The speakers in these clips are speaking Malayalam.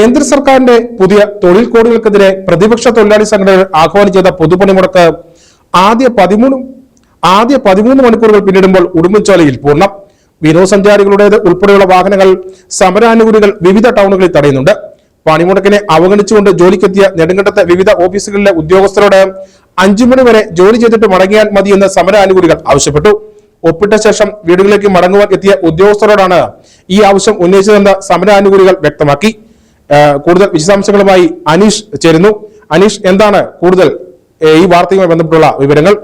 കേന്ദ്ര സർക്കാരിന്റെ പുതിയ തൊഴിൽ കോഡുകൾക്കെതിരെ പ്രതിപക്ഷ തൊഴിലാളി സംഘടനകൾ ആഹ്വാനം ചെയ്ത പൊതുപണിമുടക്ക് ആദ്യ പതിമൂന്ന് ആദ്യ പതിമൂന്ന് മണിക്കൂറുകൾ പിന്നിടുമ്പോൾ ഉടുമ്പൻചോലയിൽ പൂർണം. വിനോദസഞ്ചാരികളുടേത് ഉൾപ്പെടെയുള്ള വാഹനങ്ങൾ സമരാനുകൂലികൾ വിവിധ ടൗണുകളിൽ തടയുന്നുണ്ട്. പണിമുടക്കിനെ അവഗണിച്ചുകൊണ്ട് ജോലിക്കെത്തിയ നെടുങ്കണ്ടത്തെ വിവിധ ഓഫീസുകളിലെ ഉദ്യോഗസ്ഥരോട് അഞ്ചു മണി വരെ ജോലി ചെയ്തിട്ട് മടങ്ങിയാൽ മതിയെന്ന് സമരാനുകൂലികൾ ആവശ്യപ്പെട്ടു. ഒപ്പിട്ട ശേഷം വീടുകളിലേക്ക് മടങ്ങുവാൻ എത്തിയ ഉദ്യോഗസ്ഥരോടാണ് ഈ ആവശ്യം ഉന്നയിച്ചതെന്ന് സമരാനുകൂലികൾ വ്യക്തമാക്കി. കൂടുതൽ വിശദാംശങ്ങളുമായി അനീഷ് ചേരുന്നു. അനീഷ് എന്താണ് കൂടുതൽ ഈ വാർത്തയുമായി ബന്ധപ്പെട്ടുള്ള വിവരങ്ങൾ?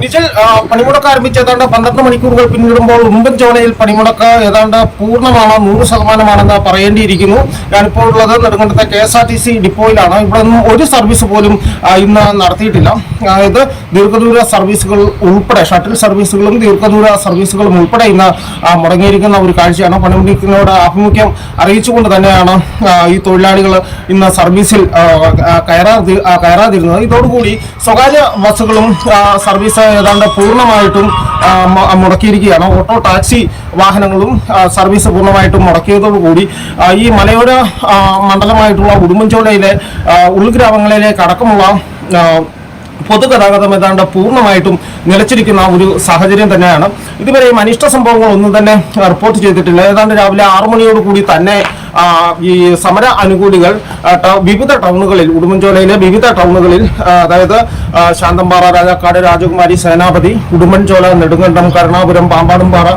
നിഖിൽ ആ, പണിമുടക്ക് ആരംഭിച്ച് ഏതാണ്ട് പന്ത്രണ്ട് മണിക്കൂറുകൾ പിന്നിടുമ്പോൾ ഉമ്പൻചോലയിൽ പണിമുടക്ക് ഏതാണ്ട് പൂർണമാണ് നൂറ് ശതമാനമാണെന്ന് പറയേണ്ടിയിരിക്കുന്നു. ഞാനിപ്പോൾ ഉള്ളത് നെടുങ്കണ്ടത്തെ K S R T C ഡിപ്പോയിലാണ്. ഇവിടെ നിന്നും ഒരു സർവീസ് പോലും ഇന്ന് നടത്തിയിട്ടില്ല. അതായത് ദീർഘദൂര സർവീസുകൾ ഉൾപ്പെടെ ഷട്ടിൽ സർവീസുകളും ദീർഘദൂര സർവീസുകളും ഉൾപ്പെടെ ഇന്ന് മുടങ്ങിയിരിക്കുന്ന ഒരു കാഴ്ചയാണ്. പണിമുടക്കിനോട് ആഭിമുഖ്യം അറിയിച്ചുകൊണ്ട് തന്നെയാണ് ഈ തൊഴിലാളികൾ ഇന്ന് സർവീസിൽ കയറാതി കയറാതിരുന്നത്. ഇതോടുകൂടി സ്വകാര്യ ബസ്സുകളും സർവീസ് ഏതാണ്ട് പൂർണമായിട്ടും മുടക്കിയിരിക്കുകയാണ്. ഓട്ടോ ടാക്സി വാഹനങ്ങളും സർവീസ് പൂർണമായിട്ടും മുടക്കിയതോടുകൂടി ഈ മലയോര മണ്ഡലമായിട്ടുള്ള ഉടുമ്പൻചോലയിലെ ഉൾഗ്രാമങ്ങളിലെ അടക്കമുള്ള പൊതുഗതാഗതം ഏതാണ്ട് പൂർണമായിട്ടും നിലച്ചിരിക്കുന്ന ഒരു സാഹചര്യം തന്നെയാണ്. ഇതുവരെയും അനിഷ്ട സംഭവങ്ങൾ ഒന്നും തന്നെ റിപ്പോർട്ട് ചെയ്തിട്ടില്ല. ഏതാണ്ട് രാവിലെ ആറു മണിയോടുകൂടി തന്നെ ഈ സമര അനുകൂലികൾ വിവിധ ടൗണുകളിൽ ഉടുമ്പൻചോലയിലെ വിവിധ ടൗണുകളിൽ അതായത് ശാന്തമ്പാറ രാജാക്കാട് രാജകുമാരി സേനാപതി ഉടുമ്പൻചോല നെടുങ്കണ്ടം കരുണാപുരം പാമ്പാടുംപാറ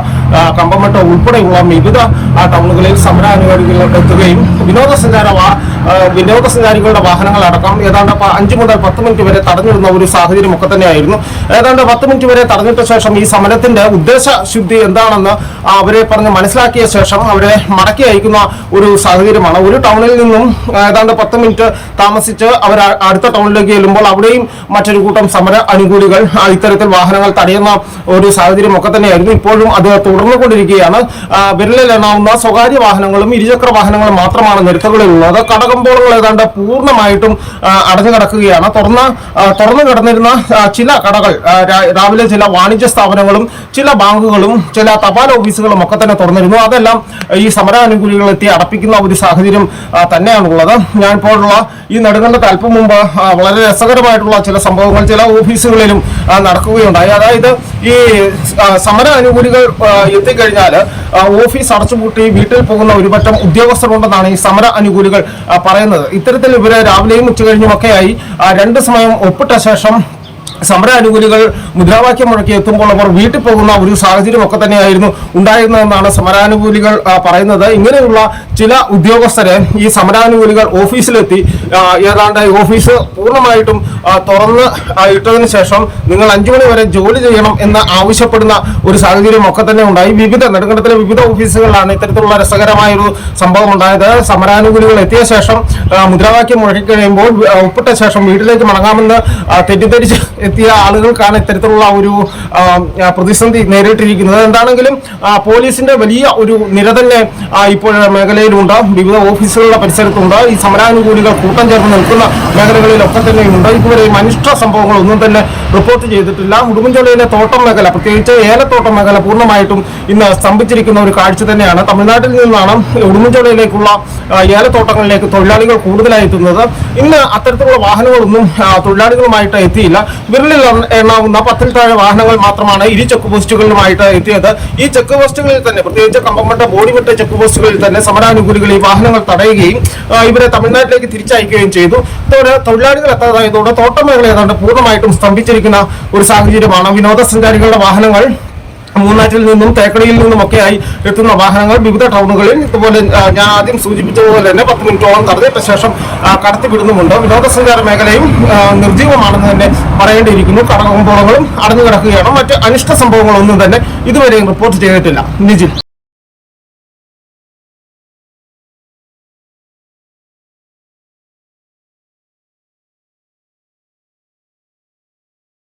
കമ്പമട്ട ഉൾപ്പെടെയുള്ള വിവിധ ടൗണുകളിൽ സമര അനുകൂലികൾ എത്തുകയും വിനോദസഞ്ചാര വിനോദസഞ്ചാരികളുടെ വാഹനങ്ങൾ അടക്കം ഏതാണ്ട് അഞ്ചു മുതൽ പത്ത് മിനിറ്റ് വരെ തടഞ്ഞിരുന്ന ഒരു സാഹചര്യം ഒക്കെ തന്നെയായിരുന്നു. ഏതാണ്ട് പത്ത് മിനിറ്റ് വരെ തടഞ്ഞിട്ട ശേഷം ഈ സമരത്തിന്റെ ഉദ്ദേശ ശുദ്ധി എന്താണെന്ന് അവരെ പറഞ്ഞ് മനസ്സിലാക്കിയ ശേഷം അവരെ മടക്കി അയക്കുന്ന ഒരു സാഹചര്യമാണ്. ഒരു ടൗണിൽ നിന്നും ഏതാണ്ട് പത്ത് മിനിറ്റ് താമസിച്ച് അവർ അടുത്ത ടൗണിലേക്ക് ചെല്ലുമ്പോൾ അവിടെയും മറ്റൊരു കൂട്ടം സമര അനുകൂലികൾ ഇത്തരത്തിൽ വാഹനങ്ങൾ തടയുന്ന ഒരു സാഹചര്യം ഒക്കെ തന്നെയായിരുന്നു. ഇപ്പോഴും അത് തുടർന്നുകൊണ്ടിരിക്കുകയാണ്. വിരലിലെണ്ണാവുന്ന സ്വകാര്യ വാഹനങ്ങളും ഇരുചക്ര വാഹനങ്ങളും മാത്രമാണ് നിരത്തുകളിലുള്ളത്. കടകമ്പോളങ്ങൾ ഏതാണ്ട് പൂർണമായിട്ടും അടഞ്ഞു കിടക്കുകയാണ് തുറന്ന് തുറന്നു കിടന്നിരുന്ന ചില കടകൾ രാവിലെ ചില വാണിജ്യ സ്ഥാപനങ്ങളും ചില ബാങ്കുകളും ചില തപാൽ ഓഫീസുകളും ഒക്കെ തന്നെ തുറന്നിരുന്നു. അതെല്ലാം ഈ സമരാനുകൂലികൾ എത്തി അടപ്പിക്കുന്ന ഒരു സാഹചര്യം തന്നെയാണുള്ളത്. ഞാനിപ്പോഴുള്ള ഈ നെടുങ്കണ്ടത്ത് അല്പം മുമ്പ് വളരെ രസകരമായിട്ടുള്ള ചില സംഭവങ്ങൾ ചില ഓഫീസുകളിലും നടക്കുകയുണ്ടായി. അതായത് ഈ സമര അനുകൂലികൾ എത്തിക്കഴിഞ്ഞാൽ ഓഫീസ് അടച്ചുപൂട്ടി വീട്ടിൽ പോകുന്ന ഒരുപറ്റം ഉദ്യോഗസ്ഥരുണ്ടെന്നാണ് ഈ സമര അനുകൂലികൾ പറയുന്നത്. ഇത്തരത്തിൽ ഇവരെ രാവിലെയും ഉച്ചകഴിഞ്ഞുമൊക്കെയായി രണ്ട് സമയം ഒപ്പിട്ട ശേഷം സമര അനുകൂലികൾ മുദ്രാവാക്യം മുഴക്കി എത്തുമ്പോൾ അവർ വീട്ടിൽ പോകുന്ന ഒരു സാഹചര്യം ഒക്കെ തന്നെയായിരുന്നു ഉണ്ടായിരുന്നതെന്നാണ് സമരാനുകൂലികൾ പറയുന്നത്. ഇങ്ങനെയുള്ള ചില ഉദ്യോഗസ്ഥരെ ഈ സമരാനുകൂലികൾ ഓഫീസിലെത്തി ഏതാണ്ട് ഓഫീസ് പൂർണമായിട്ടും തുറന്ന് ഇട്ടതിന് ശേഷം നിങ്ങൾ അഞ്ചു മണി വരെ ജോലി ചെയ്യണം എന്ന് ആവശ്യപ്പെടുന്ന ഒരു സാഹചര്യം ഒക്കെ തന്നെ ഉണ്ടായി. വിവിധ നെടുങ്കണ്ടത്തിലെ വിവിധ ഓഫീസുകളിലാണ് ഇത്തരത്തിലുള്ള രസകരമായ ഒരു സംഭവം ഉണ്ടായത് സമരാനുകൂലികൾ എത്തിയ ശേഷം മുദ്രാവാക്യം മുഴക്കി കഴിയുമ്പോൾ ഒപ്പിട്ട ശേഷം വീട്ടിലേക്ക് മടങ്ങാമെന്ന് തെറ്റിദ്ധരിച്ച് എത്തിയ ആളുകൾക്കാണ് ഇത്തരത്തിലുള്ള ഒരു പ്രതിസന്ധി നേരിട്ടിരിക്കുന്നത്. എന്താണെങ്കിലും പോലീസിന്റെ വലിയ ഒരു നിര തന്നെ ഇപ്പോൾ മേഖലയിലുണ്ട്. വിവിധ ഓഫീസുകളുടെ പരിസരത്തുണ്ട്. ഈ സമരാനുകൂലികൾ കൂട്ടം ചേർന്ന് നിൽക്കുന്ന മേഖലകളിലൊക്കെ തന്നെയുണ്ട്. ഇതുവരെയും അനിഷ്ട സംഭവങ്ങളൊന്നും തന്നെ റിപ്പോർട്ട് ചെയ്തിട്ടില്ല. ഉടുമ്പൻചോലയിലെ തോട്ടം മേഖല പ്രത്യേകിച്ച് ഏലത്തോട്ടം മേഖല പൂർണമായിട്ടും ഇന്ന് സ്തംഭിച്ചിരിക്കുന്ന ഒരു കാഴ്ച തന്നെയാണ്. തമിഴ്നാട്ടിൽ നിന്നാണ് ഉടുമ്പൻചോലയിലേക്കുള്ള ആ, ഏലത്തോട്ടങ്ങളിലേക്ക് തൊഴിലാളികൾ കൂടുതലായി എത്തുന്നത്. ഇന്ന് അത്തരത്തിലുള്ള വാഹനങ്ങളൊന്നും തൊഴിലാളികളുമായിട്ട് എത്തിയില്ല. വിരലിൽ എണ്ണ- എണ്ണാവുന്ന പത്തിൽ താഴെ വാഹനങ്ങൾ മാത്രമാണ് ഇരു ചെക്ക് പോസ്റ്റുകളിലുമായിട്ട് എത്തിയത്. ഈ ചെക്ക് പോസ്റ്റുകളിൽ തന്നെ പ്രത്യേകിച്ച് കമ്പംപട്ട ബോഡിവിട്ട ചെക്ക് പോസ്റ്റുകളിൽ തന്നെ സമരാനുകൂലികൾ ഈ വാഹനങ്ങൾ തടയുകയും ഇവരെ തമിഴ്നാട്ടിലേക്ക് തിരിച്ചയക്കുകയും ചെയ്തു. ഇതോടെ തൊഴിലാളികൾ എത്താതായതോടെ തോട്ടം മേഖല ഏതാണ്ട് പൂർണമായിട്ടും സ്തംഭിച്ചിരിക്കുന്ന ഒരു സാഹചര്യമാണ് വിനോദസഞ്ചാരികളുടെ വാഹനങ്ങൾ. മൂന്നാറ്റിൽ നിന്നും തേക്കടിയിൽ നിന്നുമൊക്കെയായി എത്തുന്ന വാഹനങ്ങൾ വിവിധ ടൗണുകളിൽ ഇതുപോലെ ഞാൻ ആദ്യം സൂചിപ്പിച്ചതുപോലെ തന്നെ പത്ത് മിനിറ്റോളം തടഞ്ഞിട്ട ശേഷം കടത്തിവിടുന്നുമുണ്ട്. വിനോദസഞ്ചാര മേഖലയും നിർജീവമാണെന്ന് തന്നെ പറയേണ്ടിയിരിക്കുന്നു. കടകമ്പോളങ്ങളും അടഞ്ഞു കിടക്കുകയാണ്. മറ്റ് അനിഷ്ട സംഭവങ്ങളൊന്നും തന്നെ ഇതുവരെയും റിപ്പോർട്ട് ചെയ്തിട്ടില്ല. നിജിൽ.